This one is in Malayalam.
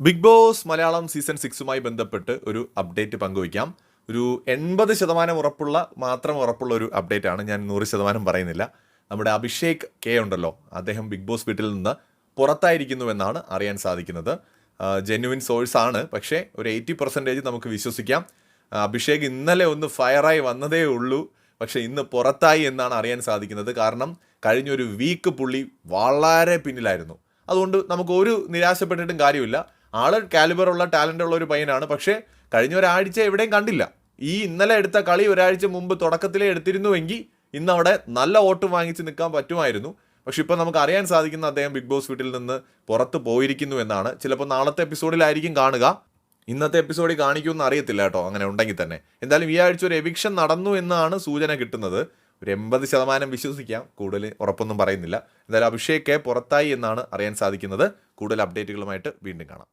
ബിഗ് ബോസ് മലയാളം സീസൺ സിക്സുമായി ബന്ധപ്പെട്ട് ഒരു അപ്ഡേറ്റ് പങ്കുവയ്ക്കാം. ഒരു എൺപത് ശതമാനം ഉറപ്പുള്ള മാത്രം ഉറപ്പുള്ള ഒരു അപ്ഡേറ്റ് ആണ് ഞാൻ നൂറ് ശതമാനം പറയുന്നില്ല. നമ്മുടെ അഭിഷേക് കെ ഉണ്ടല്ലോ. അദ്ദേഹം ബിഗ് ബോസ് വീട്ടിൽ നിന്ന് പുറത്തായിരിക്കുന്നുവെന്നാണ് അറിയാൻ സാധിക്കുന്നത്. ജെന്യുവിൻ സോഴ്സ് ആണ്. പക്ഷേ ഒരു എയ്റ്റി പെർസെന്റേജ് നമുക്ക് വിശ്വസിക്കാം. അഭിഷേക് ഇന്നലെ ഒന്ന് ഫയറായി വന്നതേ ഉള്ളൂ. പക്ഷേ ഇന്ന് പുറത്തായി എന്നാണ് അറിയാൻ സാധിക്കുന്നത്. കാരണം കഴിഞ്ഞൊരു വീക്ക് പുള്ളി വളരെ പിന്നിലായിരുന്നു. അതുകൊണ്ട് നമുക്ക് ഒരു നിരാശപ്പെട്ടിട്ടും കാര്യമില്ല. ആൾ കാലിബറുള്ള ടാലന്റ് ഉള്ള ഒരു പയ്യനാണ്. പക്ഷേ കഴിഞ്ഞ ഒരാഴ്ച എവിടെയും കണ്ടില്ല. ഈ ഇന്നലെ എടുത്ത കളി ഒരാഴ്ച മുമ്പ് തുടക്കത്തിലേ എടുത്തിരുന്നുവെങ്കിൽ ഇന്ന് അവിടെ നല്ല വോട്ട് വാങ്ങിച്ച് നിൽക്കാൻ പറ്റുമായിരുന്നു. പക്ഷെ ഇപ്പം നമുക്ക് അറിയാൻ സാധിക്കുന്ന അദ്ദേഹം ബിഗ് ബോസ് വീട്ടിൽ നിന്ന് പുറത്ത് പോയിരിക്കുന്നു എന്നാണ്. ചിലപ്പോൾ നാളത്തെ എപ്പിസോഡിലായിരിക്കും കാണുക. ഇന്നത്തെ എപ്പിസോഡിൽ കാണിക്കുമെന്ന് അറിയത്തില്ല കേട്ടോ അങ്ങനെ ഉണ്ടെങ്കിൽ തന്നെ. എന്തായാലും ഈ ആഴ്ച ഒരു എവിക്ഷൻ നടന്നു എന്നാണ് സൂചന കിട്ടുന്നത്. ഒരു എൺപത് ശതമാനം വിശ്വസിക്കാം. കൂടുതൽ ഉറപ്പൊന്നും പറയുന്നില്ല. എന്തായാലും അഭിഷേക് പുറത്തായി എന്നാണ് അറിയാൻ സാധിക്കുന്നത്. കൂടുതൽ അപ്ഡേറ്റുകളുമായിട്ട് വീണ്ടും കാണാം.